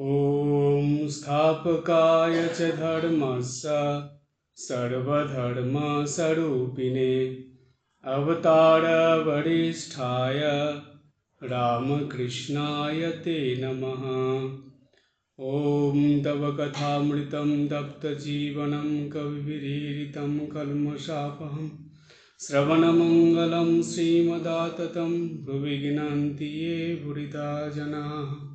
ॐ स्थापकाय च धर्मस्य सर्वधर्मस्वरूपिणे, अवतारवरिष्ठाय रामकृष्णाय ते नमः। ॐ तव कथामृतं तप्तजीवनं कविभिरीरितं कल्मषापहं, श्रवणमङ्गलं श्रीमदाततं भुवि ये भुरिता जनाः।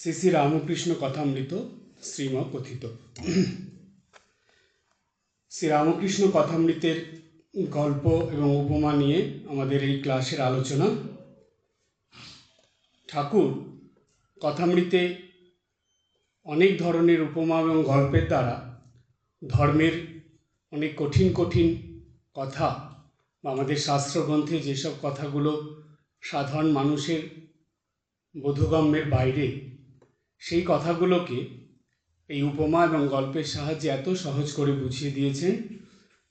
শ্রী শ্রী রামকৃষ্ণ কথামৃত শ্রীম কথিত শ্রী রামকৃষ্ণ কথামৃতের গল্প এবং উপমা নিয়ে আমাদের এই ক্লাসের আলোচনা। ঠাকুর কথামৃতে অনেক ধরনের উপমা এবং গল্পের দ্বারা ধর্মের অনেক কঠিন কঠিন কথা বা আমাদের শাস্ত্রগ্রন্থে যেসব কথাগুলো সাধারণ মানুষের বোধগম্যের বাইরে সেই কথাগুলোকে এই উপমা এবং গল্পের সাহায্যে এত সহজ করে বুঝিয়ে দিয়েছেন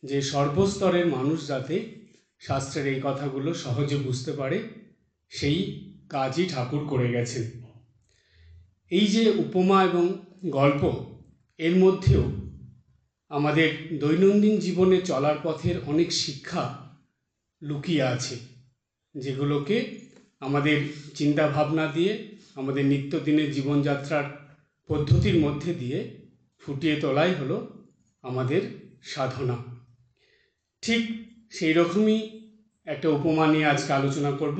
যে সর্বস্তরের মানুষ যাতে শাস্ত্রের এই কথাগুলো সহজে বুঝতে পারে, সেই কাজই ঠাকুর করে গেছেন। এই যে উপমা এবং গল্প, এর মধ্যেও আমাদের দৈনন্দিন জীবনে চলার পথের অনেক শিক্ষা লুকিয়ে আছে, যেগুলোকে আমাদের চিন্তা ভাবনা দিয়ে আমাদের নিত্যদিনের জীবনযাত্রার পদ্ধতির মধ্যে দিয়ে ফুটিয়ে তোলাই হলো আমাদের সাধনা। ঠিক সেই রকমই একটা উপমা নিয়ে আজকে আলোচনা করব।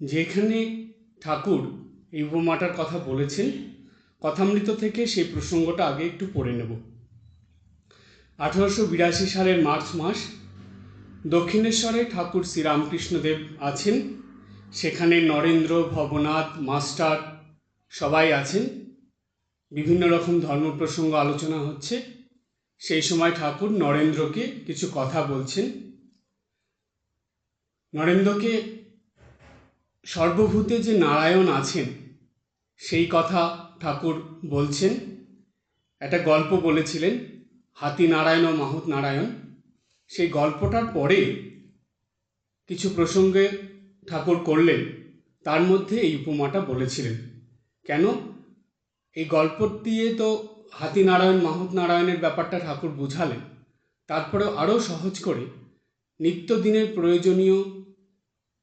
যেখানে ঠাকুর এই উপমাটার কথা বলেছেন, কথামৃত থেকে সেই প্রসঙ্গটা আগে একটু পড়ে নেব। আঠারোশো বিরাশি সালের মার্চ মাস দক্ষিণেশ্বরে ঠাকুর শ্রীরামকৃষ্ণদেব আছেন। সেখানে নরেন্দ্র, ভবনাথ, মাস্টার সবাই আছেন। বিভিন্ন রকম ধর্ম প্রসঙ্গ আলোচনা হচ্ছে। সেই সময় ঠাকুর নরেন্দ্রকে কিছু কথা বলছেন। নরেন্দ্রকে সর্বভূতে যে নারায়ণ আছেন, সেই কথা ঠাকুর বলছেন। একটা গল্প বলেছিলেন, হাতি নারায়ণ ও মাহুত নারায়ণ। সেই গল্পটার পরে কিছু প্রসঙ্গে ঠাকুর করলেন, তার মধ্যে এই উপমাটা বলেছিলেন। কেন? এই গল্প দিয়ে তো হাতি নারায়ণ নারায়ণের ব্যাপারটা ঠাকুর বুঝালেন। তারপরে আরও সহজ করে নিত্যদিনের প্রয়োজনীয়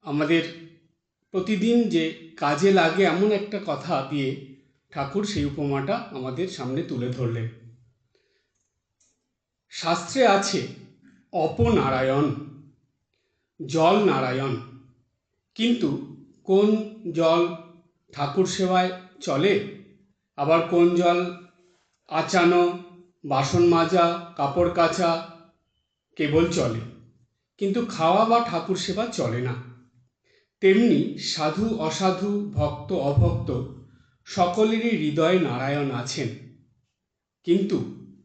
আমাদের প্রতিদিন যে কাজে লাগে এমন একটা কথা দিয়ে ঠাকুর সেই উপমাটা আমাদের সামনে তুলে ধরলেন। শাস্ত্রে আছে, অপনারায়ণ জল নারায়ণ কিন্তু কোন জল ঠাকুর সেবায় চলে? আবার কোন জল আচানো, বাসন মাজা, কাপড় কাচা কেবল চলে? কিন্তু খাওয়া বা ঠাকুর সেবা চলে না। তেমনি সাধু, অসাধু, ভক্ত, অভক্ত সকলেরই হৃদয়ে নারায়ণ আছেন। কিন্তু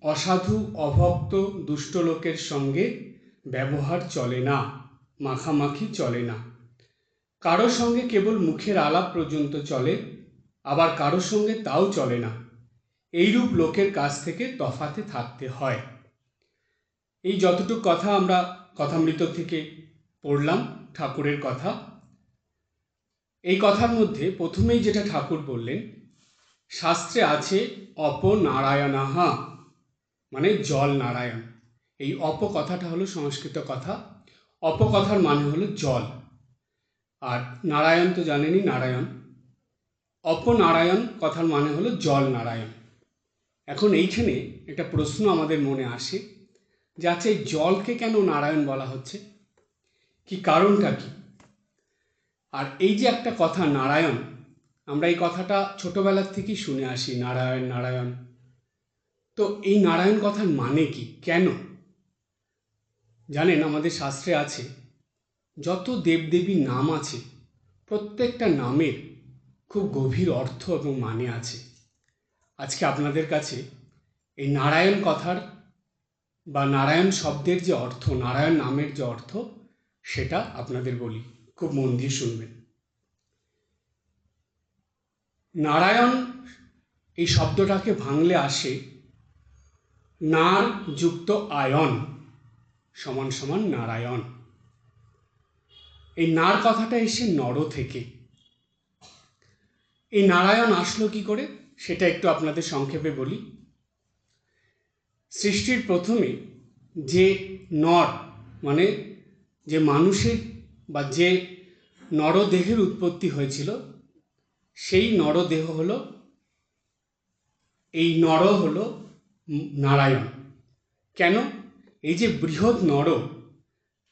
অসাধু, অভক্ত, দুষ্ট লোকের সঙ্গে ব্যবহার চলে না, মাখামাখি চলে না। কারও সঙ্গে কেবল মুখের আলাপ পর্যন্ত চলে, আবার কারও সঙ্গে তাও চলে না। এইরূপ লোকের কাছ থেকে তফাতে থাকতে হয়। এই যতটুকু কথা আমরা কথামৃত থেকে পড়লাম ঠাকুরের কথা, এই কথার মধ্যে প্রথমেই যেটা ঠাকুর বললেন, শাস্ত্রে আছে অপনারায়ণাহা মানে জল নারায়ণ। এই অপ কথাটা হলো সংস্কৃত কথা। অপকথার মানে হলো জল। আর নারায়ণ তো জানেনই নারায়ণ। অপনারায়ণ কথার মানে হলো জল নারায়ণ। এখন এইখানে একটা প্রশ্ন আমাদের মনে আসে যে এই জলকে কেন নারায়ণ বলা হচ্ছে? কি কারণটা কি? আর এই যে একটা কথা, নারায়ণ, আমরা এই কথাটা ছোটবেলার থেকেই শুনে আসি, নারায়ণ নারায়ণ। তো এই নারায়ণ কথার মানে কি? কেন? জানেন, আমাদের শাস্ত্রে আছে যত দেবদেবীর নাম আছে, প্রত্যেকটা নামের খুব গভীর অর্থ এবং মানে আছে। আজকে আপনাদের কাছে এই নারায়ণ কথার বা নারায়ণ শব্দের যে অর্থ, নারায়ণ নামের যে অর্থ, সেটা আপনাদের বলি। খুব মন দিয়ে শুনবেন। নারায়ণ এই শব্দটাকে ভাঙলে আসে নার যুক্ত আয়ন সমান সমান নারায়ণ। এই নার কথাটা এসে নর থেকে। এই নারায়ণ আসলো কি করে, সেটা একটু আপনাদের সংক্ষেপে বলি। সৃষ্টির প্রথমে যে নর মানে যে মানুষের বা যে নরদেহের উৎপত্তি হয়েছিল, সেই নরদেহ হলো, এই নর হলো নারায়ণ। কেন? এই যে বৃহৎ নর,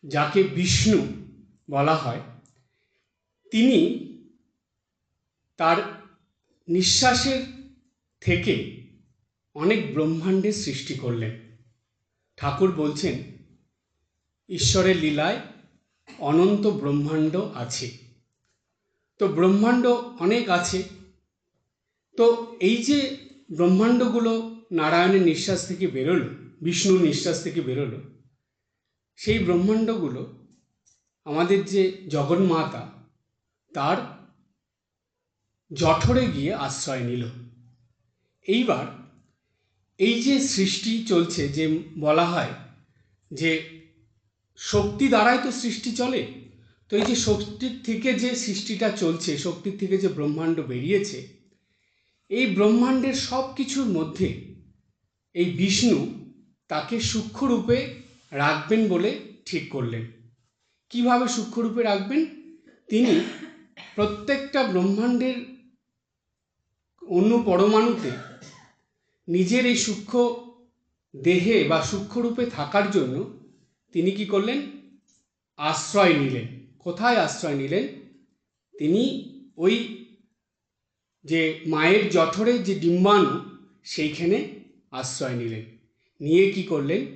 যাকে বিষ্ণু বলা হয়, তিনি তার নিঃশ্বাসের থেকে অনেক ব্রহ্মাণ্ডের সৃষ্টি করলেন। ঠাকুর বলছেন, ঈশ্বরের লীলায় অনন্ত ব্রহ্মাণ্ড আছে। তো ব্রহ্মাণ্ড অনেক আছে। তো এই যে ব্রহ্মাণ্ডগুলো নারায়ণের নিঃশ্বাস থেকে বেরোলো, বিষ্ণুর নিঃশ্বাস থেকে বেরোলো, সেই ব্রহ্মাণ্ডগুলো আমাদের যে জগন্মাতা তার জঠরে গিয়ে আশ্রয় নিল। এইবার এই যে সৃষ্টি চলছে, যে বলা হয় যে শক্তি দ্বারাই তো সৃষ্টি চলে, তো এই যে শক্তির থেকে যে সৃষ্টিটা চলছে, শক্তির থেকে যে ব্রহ্মাণ্ড বেরিয়েছে, এই ব্রহ্মাণ্ডের সব কিছুর মধ্যে এই বিষ্ণু তাকে সূক্ষ্মরূপে রাখবেন বলে ঠিক করলেন। কীভাবে সূক্ষ্মরূপে রাখবেন? তিনি প্রত্যেকটা ব্রহ্মাণ্ডের অন্য পরমাণুতে নিজের এই সূক্ষ্ম দেহে বা সূক্ষ্মরূপে থাকার জন্য তিনি কি করলেন? আশ্রয় নিলেন। কোথায় আশ্রয় নিলেন? তিনি ওই যে মায়ের জঠরে যে ডিম্বাণু, সেইখানে আশ্রয় নিলেন। নিয়ে কি করলেন?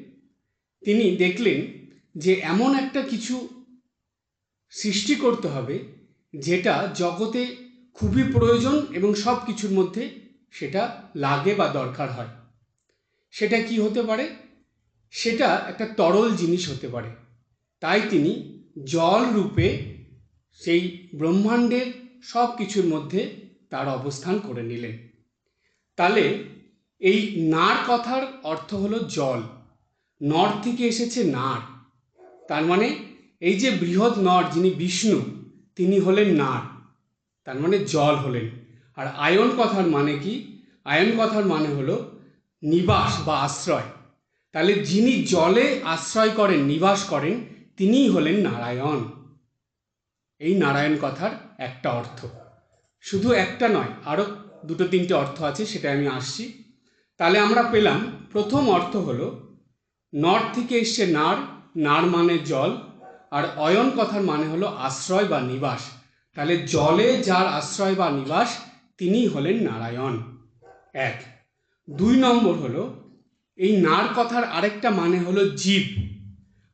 তিনি দেখলেন যে এমন একটা কিছু সৃষ্টি করতে হবে, যেটা জগতে খুবই প্রয়োজন এবং সব কিছুর মধ্যে সেটা লাগে বা দরকার হয়। সেটা কি হতে পারে? সেটা একটা তরল জিনিস হতে পারে। তাই তিনি জল রূপে সেই ব্রহ্মাণ্ডের সব কিছুর মধ্যে তার অবস্থান করে নিলেন। তাহলে এই নার কথার অর্থ হলো জল। নর থেকে এসেছে নার। তার মানে এই যে বৃহৎ নর, যিনি বিষ্ণু, তিনি হলেন নার। তার মানে জল হলেন। আর আয়ন কথার মানে কি? আয়ন কথার মানে হলো নিবাস বা আশ্রয়। তাহলে যিনি জলে আশ্রয় করেন, নিবাস করেন, তিনিই হলেন নারায়ণ। এই নারায়ণ কথার একটা অর্থ। শুধু একটা নয় আরও দুটো তিনটে অর্থ আছে সেটা আমি আসছি। তাহলে আমরা পেলাম, প্রথম অর্থ হলো, নর থেকে এসছে নার নার মানে জল। আর অয়ন কথার মানে হলো আশ্রয় বা নিবাস। তাহলে জলে যার আশ্রয় বা নিবাস, তিনি হলেন নারায়ণ। এক। দুই নম্বর হলো, এই নার কথার আরেকটা মানে হলো জীব।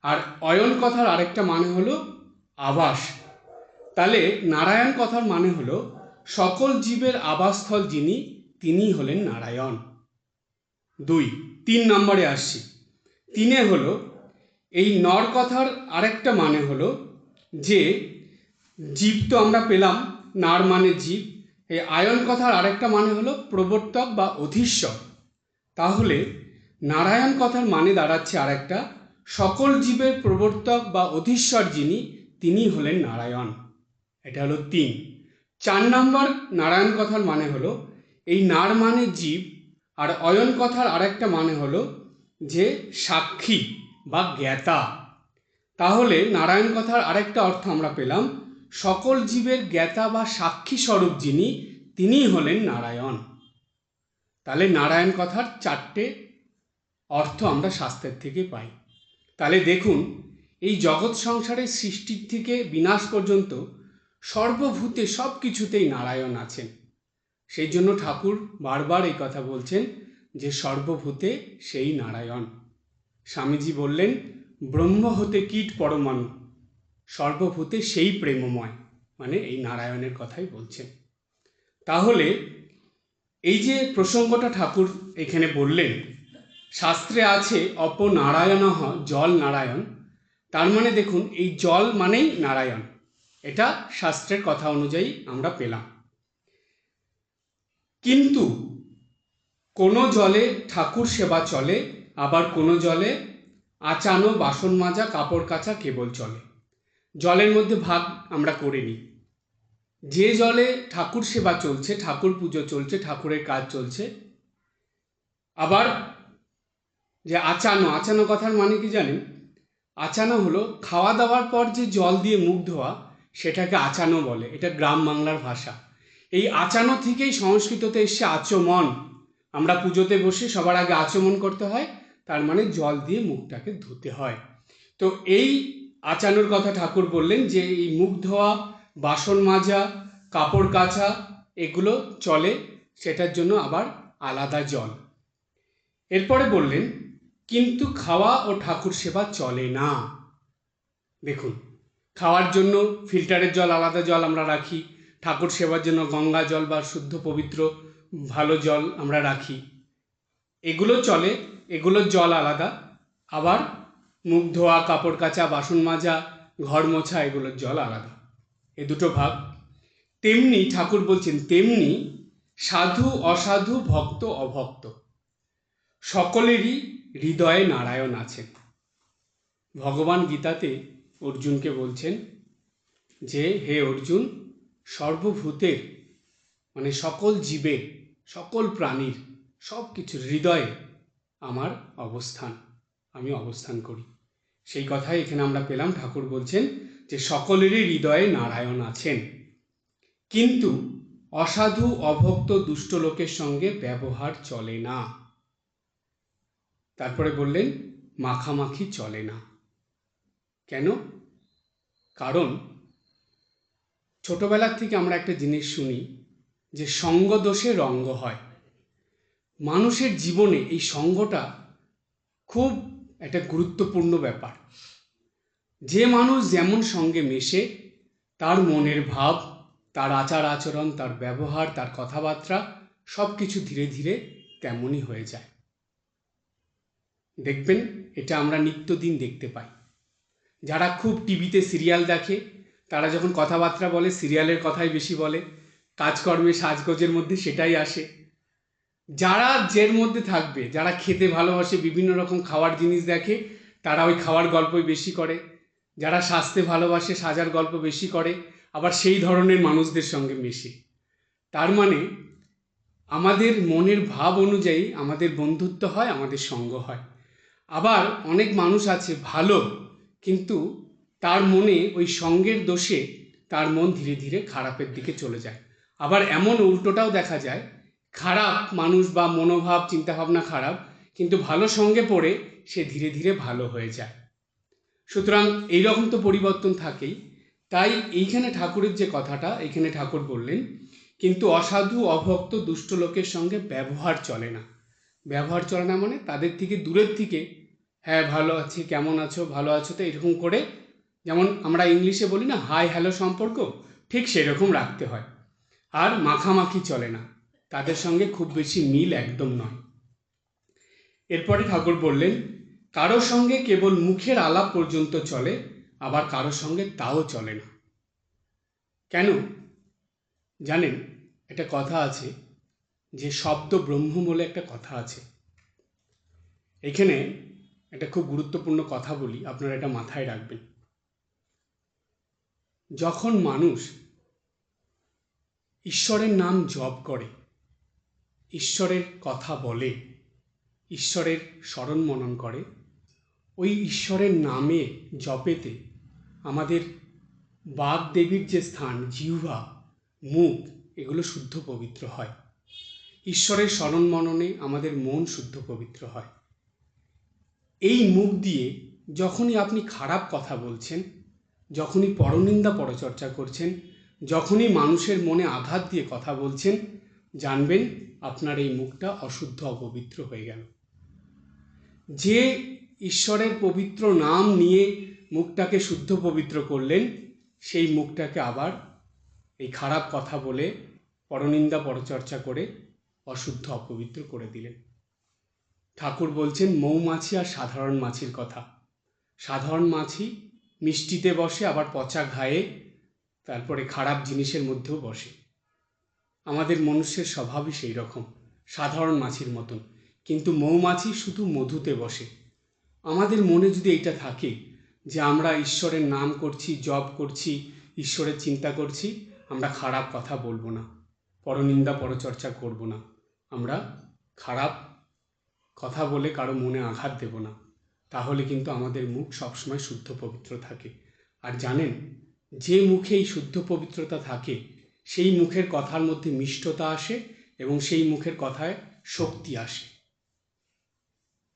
আর অয়ন কথার আরেকটা মানে হলো আবাস। তাহলে নারায়ণ কথার মানে হলো, সকল জীবের আবাসস্থল যিনি, তিনি হলেন নারায়ণ। দুই। তিন নম্বরে আসছি। তিনে হলো এই নর কথার আরেকটা মানে হলো যে, জীব তো আমরা পেলাম, নার মানে জীব। এই আয়ন কথার আরেকটা মানে হলো প্রবর্তক বা অধীশ্বর। তাহলে নারায়ণ কথার মানে দাঁড়াচ্ছে আরেকটা। সকল জীবের প্রবর্তক বা অধীশ্বর যিনি, তিনি হলেন নারায়ণ। এটা হলো তিন। চার নম্বর নারায়ণ কথার মানে হলো, এই নার মানে জীব, আর অয়ন কথার আরেকটা মানে হলো যে সাক্ষী। বা জ্ঞাতা তাহলে নারায়ণ কথার আরেকটা অর্থ আমরা পেলাম, সকল জীবের জ্ঞাতা বা সাক্ষী স্বরূপ যিনি, তিনিই হলেন নারায়ণ। তাহলে নারায়ণ কথার চারটে অর্থ আমরা শাস্ত্রের থেকে পাই। তাহলে দেখুন, এই জগৎ সংসারের সৃষ্টির থেকে বিনাশ পর্যন্ত সর্বভূতে সব কিছুতেই নারায়ণ আছেন। সেই জন্য ঠাকুর বারবার এই কথা বলছেন যে সর্বভূতে সেই নারায়ণ। স্বামীজি বললেন, ব্রহ্ম হতে কীট পরমাণু, সর্বভূতে সেই প্রেমময়। মানে এই নারায়ণের কথাই বলছেন। তাহলে এই যে প্রসঙ্গটা ঠাকুর এখানে বললেন, শাস্ত্রে আছে, অপনারায়ণ জল নারায়ণ তার মানে দেখুন, এই জল মানেই নারায়ণ। এটা শাস্ত্রের কথা অনুযায়ী আমরা পেলাম। কিন্তু কোনো জলে ঠাকুর সেবা চলে আবার কোনো জলে আচানো বাসন মাজা কাপড় কাচা কেবল চলে। জলের মধ্যে ভাগ আমরা করে নিই যে জলে ঠাকুর সেবা চলছে, ঠাকুর পুজো চলছে, ঠাকুরের কাজ চলছে, আবার যে আচানো আচানো কথার মানে কি জানেন? আচানো হলো খাওয়া দাওয়ার পর যে জল দিয়ে মুখ ধোয়া, সেটাকে আচানো বলে। এটা গ্রাম বাংলার ভাষা। এই আচানো থেকেই সংস্কৃততে এসছে আচমন। আমরা পুজোতে বসে সবার আগে আচমন করতে হয়। তার মানে জল দিয়ে মুখটাকে ধুতে হয়। তো এই আচানোর কথা ঠাকুর বললেন যে এই মুখ ধোয়া, বাসন মাজা, কাপড় কাচা, এগুলো চলে, সেটার জন্য আবার আলাদা জল। এরপরে বললেন, কিন্তু খাওয়া ও ঠাকুর সেবা চলে না। দেখুন, খাওয়ার জন্য ফিল্টারের জল, আলাদা জল আমরা রাখি। ঠাকুর সেবার জন্য গঙ্গা জল বা শুদ্ধ পবিত্র, ভালো জল আমরা রাখি। এগুলো চলে, এগুলোর জল আলাদা। আবার মুখ ধোয়া, কাপড় কাচা, বাসন মাজা, ঘর মোছা, এগুলোর জল আলাদা। এ দুটো ভাগ। তেমনি ঠাকুর বলছেন, তেমনি সাধু, অসাধু, ভক্ত, অভক্ত, সকলেরই হৃদয়ে নারায়ণ আছেন। ভগবান গীতাতে অর্জুনকে বলছেন যে, হে অর্জুন, সর্বভূতের মানে সকল জীবের, সকল প্রাণীর সব কিছুর হৃদয়ে আমার অবস্থান, আমি অবস্থান করি। সেই কথাই এখানে আমরা পেলাম। ঠাকুর বলছেন যে সকলেরই হৃদয়ে নারায়ণ আছেন। কিন্তু অসাধু, অভক্ত, দুষ্ট লোকের সঙ্গে ব্যবহার চলে না। তারপরে বললেন, মাখামাখি চলে না। কেন? কারণ ছোটবেলার থেকে আমরা একটা জিনিস শুনি যে সঙ্গ দোষে রঙ্গ হয়। মানুষের জীবনে এই সঙ্গটা খুব একটা গুরুত্বপূর্ণ ব্যাপার। যে মানুষ যেমন সঙ্গে মেশে, তার মনের ভাব, তার আচার আচরণ, তার ব্যবহার, তার কথাবার্তা সব কিছু ধীরে ধীরে তেমনই হয়ে যায়। দেখবেন, এটা আমরা নিত্যদিন দেখতে পাই। যারা খুব টিভিতে সিরিয়াল দেখে, তারা যখন কথাবার্তা বলে, সিরিয়ালের কথাই বেশি বলে, কাজকর্মে সাজগোজের মধ্যে সেটাই আসে। যারা জের মধ্যে থাকবে, যারা খেতে ভালোবাসে, বিভিন্ন রকম খাওয়ার জিনিস দেখে, তারা ওই খাওয়ার গল্পই বেশি করে। যারা সাজতে ভালোবাসে, সাজার গল্প বেশি করে, আবার সেই ধরনের মানুষদের সঙ্গে মেশে। তার মানে আমাদের মনের ভাব অনুযায়ী আমাদের বন্ধুত্ব হয়, আমাদের সঙ্গ হয়। আবার অনেক মানুষ আছে ভালো, কিন্তু তার মনে ওই সঙ্গের দোষে তার মন ধীরে ধীরে খারাপের দিকে চলে যায়। আবার এমন উল্টোটাও দেখা যায় খারাপ মানুষ বা মনোভাব, চিন্তাভাবনা খারাপ, কিন্তু ভালো সঙ্গে পড়ে সে ধীরে ধীরে ভালো হয়ে যায়। সুতরাং এইরকম তো পরিবর্তন থাকেই। তাই এইখানে ঠাকুরের যে কথাটা এখানে ঠাকুর বললেন, কিন্তু অসাধু, অভক্ত, দুষ্ট লোকের সঙ্গে ব্যবহার চলে না। ব্যবহার চলে না মানে তাদের থেকে দূরের থেকে হ্যাঁ ভালো আছি, কেমন আছো, ভালো আছো? তো এরকম করে, যেমন আমরা ইংলিশে বলি না, হাই, হ্যালো সম্পর্ক, ঠিক সেরকম রাখতে হয়। আর মাখামাখি চলে না। তাদের সঙ্গে খুব বেশি মিল একদম নয়। এরপরে ঠাকুর বললেন কারোর সঙ্গে কেবল মুখের আলাপ পর্যন্ত চলে, আবার কারোর সঙ্গে তাও চলে না। কেন? জানেন, একটা কথা আছে, যে শব্দ ব্রহ্ম বলে একটা কথা আছে। এখানে একটা খুব গুরুত্বপূর্ণ কথা বলি, আপনারা এটা মাথায় রাখবেন। যখন মানুষ ঈশ্বরের নাম জপ করে ঈশ্বরের কথা বলে, ঈশ্বরের স্মরণ মনন করে, ওই ঈশ্বরের নামে জপেতে আমাদের বাগদেবীর যে স্থান, জিহ্বা, মুখ, এগুলো শুদ্ধ পবিত্র হয়। ঈশ্বরের স্মরণ মননে আমাদের মন শুদ্ধ পবিত্র হয়। এই মুখ দিয়ে যখনই আপনি খারাপ কথা বলছেন, যখনই পরনিন্দা পরচর্চা করছেন, যখনই মানুষের মনে আঘাত দিয়ে কথা বলছেন জানবেন আপনার এই মুখটা অশুদ্ধ অপবিত্র হয়ে গেল। যে ঈশ্বরের পবিত্র নাম নিয়ে মুখটাকে শুদ্ধ পবিত্র করলেন, সেই মুখটাকে আবার এই খারাপ কথা বলে, পরনিন্দা পরচর্চা করে অশুদ্ধ অপবিত্র করে দিলেন। ঠাকুর বলছেন, মৌমাছি আর সাধারণ মাছির কথা। সাধারণ মাছি মিষ্টিতে বসে, আবার পচা ঘায়ে, তারপরে খারাপ জিনিসের মধ্যেও বসে। আমাদের মনুষ্যের স্বভাবই সেই রকম, সাধারণ মাছির মতন। কিন্তু মৌমাছি শুধু মধুতে বসে। আমাদের মনে যদি এইটা থাকে যে আমরা ঈশ্বরের নাম করছি, জপ করছি, ঈশ্বরের চিন্তা করছি, আমরা খারাপ কথা বলব না, পরনিন্দা, পরচর্চা করব না। আমরা খারাপ কথা বলে কারও মনে আঘাত দেব না। তাহলে কিন্তু আমাদের মুখ সবসময় শুদ্ধ পবিত্র থাকে। আর জানেন, যে মুখে এই শুদ্ধ পবিত্রতা থাকে সেই মুখের কথার মধ্যে মিষ্টতা আসে এবং সেই মুখের কথায় শক্তি আসে।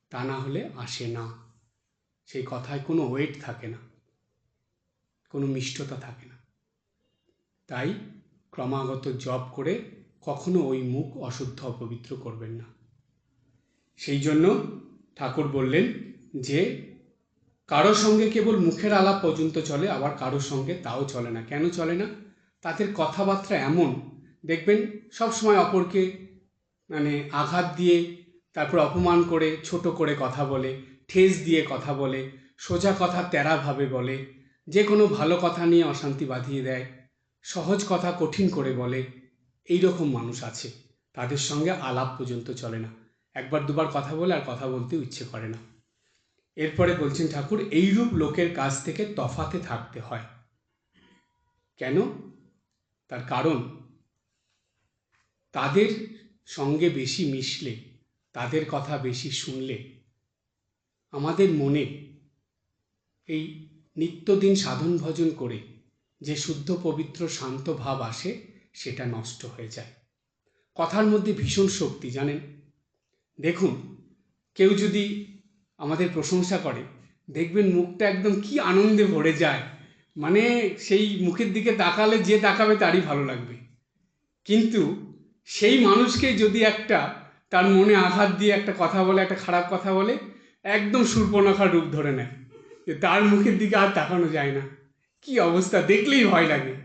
তা না হলে আসে না। সেই কথায় কোনো ওয়েট থাকে না। কোনো মিষ্টতা থাকে না। তাই ক্রমাগত জপ করে কখনো ওই মুখ অশুদ্ধ অপবিত্র করবেন না। সেই জন্য ঠাকুর বললেন যে, কারও সঙ্গে কেবল মুখের আলাপ পর্যন্ত চলে, আবার কারও সঙ্গে তাও চলে না। কেন চলে না? তাদের কথাবার্তা এমন। দেখবেন সবসময় অপরকে মানে আঘাত দিয়ে, তারপর অপমান করে, ছোট করে কথা বলে, ঠেস দিয়ে কথা বলে, সোজা কথা তেরাভাবে বলে, যে কোনো ভালো কথা নিয়ে অশান্তি বাঁধিয়ে দেয়, সহজ কথা কঠিন করে বলে এই রকম মানুষ আছে। তাদের সঙ্গে আলাপ পর্যন্ত চলে না। একবার দুবার কথা বলে আর কথা বলতে ইচ্ছে করে না। এরপরে বলছেন ঠাকুর, এইরূপ লোকের কাছ থেকে তফাতে থাকতে হয়। কেন? তার কারণ, তাদের সঙ্গে বেশি মিশলে, তাদের কথা বেশি শুনলে, আমাদের মনে এই নিত্যদিন সাধন ভজন করে যে শুদ্ধ, পবিত্র, শান্ত ভাব আসে, সেটা নষ্ট হয়ে যায়। কথার মধ্যে ভীষণ শক্তি, জানেন? দেখুন, কেউ যদি আমাদের প্রশংসা করে, দেখবেন মুখটা একদম কি আনন্দে ভরে যায়। মানে সেই মুখের দিকে তাকালে যে তাকাবে তারই ভালো লাগবে। কিন্তু সেই মানুষকে যদি একটা তার মনে আঘাত দিয়ে একটা কথা বলে, একটা খারাপ কথা বলে, একদম সুর্পনখার রূপ ধরে নেয়। যে তার মুখের দিকে আর তাকানো যায় না। কি অবস্থা, দেখলেই ভয় লাগে।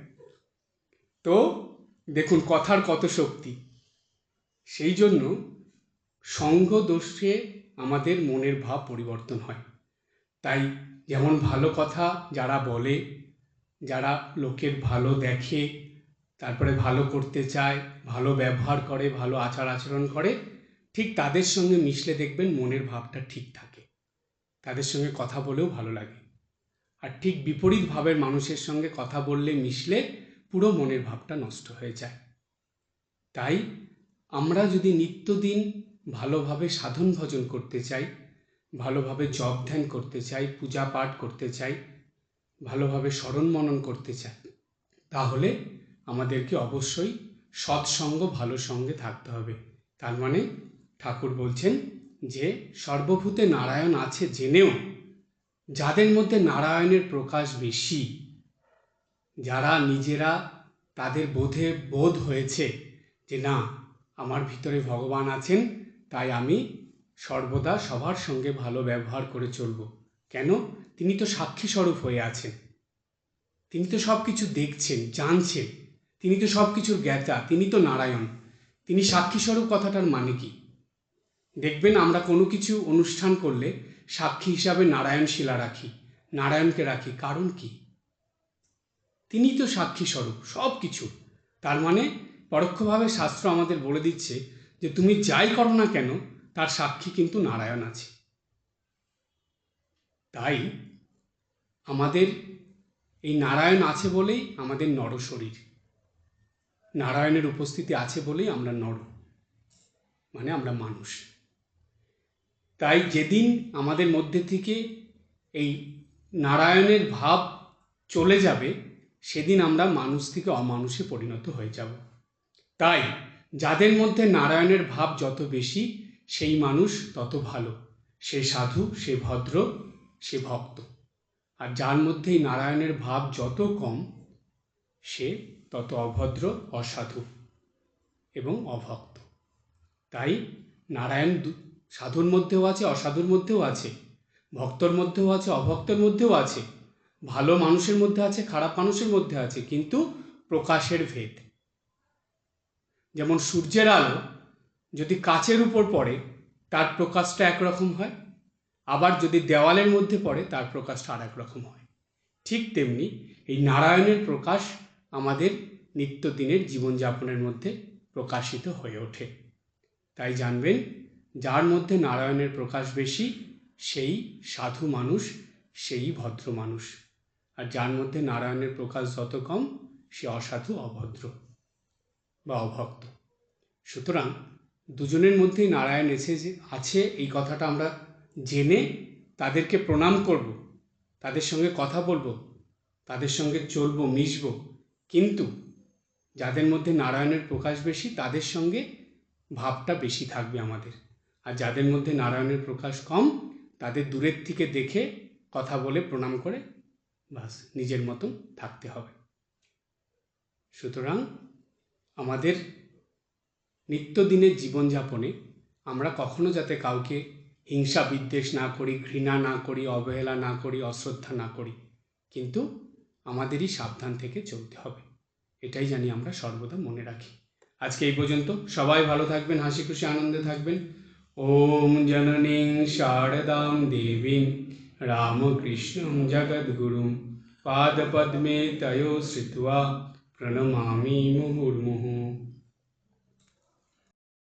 তো দেখুন, কথার কত শক্তি। সেই জন্য সঙ্গ দোষে আমাদের মনের ভাব পরিবর্তন হয়। তাই যেমন ভালো কথা যারা বলে, যারা লোকের ভালো দেখে, তারপরে ভালো করতে চায়, ভালো ব্যবহার করে, ভালো আচার আচরণ করে, ঠিক তাদের সঙ্গে মিশলে দেখবেন মনের ভাবটা ঠিক থাকে। তাদের সঙ্গে কথা বলেও ভালো লাগে। আর ঠিক বিপরীত ভাবের মানুষের সঙ্গে কথা বললে মিশলে পুরো মনের ভাবটা নষ্ট হয়ে যায়। তাই আমরা যদি নিত্যদিন ভালোভাবে সাধন ভজন করতে চাই ভালোভাবে জপ ধ্যান করতে চাই, পূজা পাঠ করতে চাই, ভালোভাবে স্মরণ মনন করতে চাই, তাহলে আমাদেরকে অবশ্যই সৎসঙ্গ, ভালো সঙ্গে থাকতে হবে। তার মানে ঠাকুর বলছেন যে, সর্বভূতে নারায়ণ আছে জেনেও যাদের মধ্যে নারায়ণের প্রকাশ বেশি, যারা নিজেরা তাদের বোধে বোধ হয়েছে যে, না, আমার ভিতরে ভগবান আছেন, তাই আমি সর্বদা সবার সঙ্গে ভালো ব্যবহার করে চলব। কেন? তিনি তো সাক্ষী স্বরূপ হয়ে আছেন। তিনি তো সব কিছু দেখছেন, জানছেন। তিনি তো সব কিছুর জ্ঞাতা, তিনি তো নারায়ণ। তিনি সাক্ষী স্বরূপ কথাটার মানে কি? দেখবেন আমরা কোনো কিছু অনুষ্ঠান করলে সাক্ষী হিসাবে নারায়ণ শিলা রাখি, নারায়ণকে রাখি, কারণ কি? তিনি তো সাক্ষী স্বরূপ সব কিছু তার মানে পরোক্ষভাবে শাস্ত্র আমাদের বলে দিচ্ছে যে তুমি যাই করো না কেন তার সাক্ষী কিন্তু নারায়ণ আছে। তাই আমাদের এই নারায়ণ আছে বলেই আমাদের নর শরীর। নারায়ণের উপস্থিতি আছে বলেই আমরা নর মানে আমরা মানুষ। তাই যেদিন আমাদের মধ্যে থেকে এই নারায়ণের ভাব চলে যাবে, সেদিন আমরা মানুষ থেকে অমানুষে পরিণত হয়ে যাব। তাই যাদের মধ্যে নারায়ণের ভাব যত বেশি সেই মানুষ তত ভালো। সে সাধু, সে ভদ্র, সে ভক্ত। আর যার মধ্যে এই নারায়ণের ভাব যত কম, সে তত অভদ্র, অসাধু এবং অভক্ত। তাই নারায়ণ সাধুর মধ্যেও আছে, অসাধুর মধ্যেও আছে, ভক্তর মধ্যেও আছে, অভক্তের মধ্যেও আছে, ভালো মানুষের মধ্যে আছে, খারাপ মানুষের মধ্যে আছে, কিন্তু প্রকাশের ভেদ। যেমন সূর্যের আলো যদি কাচের উপর পড়ে, তার প্রকাশটা একরকম হয়। আবার যদি দেওয়ালের মধ্যে পড়ে, তার প্রকাশটা আর রকম হয়। ঠিক তেমনি এই নারায়ণের প্রকাশ আমাদের নিত্যদিনের জীবনযাপনের মধ্যে প্রকাশিত হয়ে ওঠে। তাই জানবেন, যার মধ্যে নারায়ণের প্রকাশ বেশি, সেই সাধু মানুষ, সেই ভদ্র মানুষ। আর যার মধ্যে নারায়ণের প্রকাশ যত কম, সে অসাধু, অভদ্র বা অভক্ত। সুতরাং দুজনের মধ্যেই নারায়ণ এসে যে আছে, এই কথাটা আমরা জেনে তাদেরকে প্রণাম করব, তাদের সঙ্গে কথা বলব, তাদের সঙ্গে চলবো, মিশব। কিন্তু যাদের মধ্যে নারায়ণের প্রকাশ বেশি, তাদের সঙ্গে ভাবটা বেশি থাকবে আমাদের। আর যাদের মধ্যে নারায়ণের প্রকাশ কম, তাদের দূরের থেকে দেখে কথা বলে প্রণাম করে বাস, নিজের মতন থাকতে হবে। সুতরাং আমাদের নিত্যদিনের জীবনযাপনে আমরা কখনো যাতে কাউকে হিংসা, বিদ্বেষ না করি, ঘৃণা না করি, অবহেলা না করি, অশ্রদ্ধা না করি, কিন্তু আমাদেরই সাবধান থেকে চলতে হবে। এটাই জানি আমরা সর্বদা মনে রাখি। আজকে এই পর্যন্ত। সবাই ভালো থাকবেন, হাসি খুশি, আনন্দে থাকবেন। ওম জননীং শারদাং দেবীং রামকৃষ্ণং জগদ্গুরুম পাদপদ্মে তয়ো শ্রিত্বা প্রণমামি মুহুর্মুহুঃ।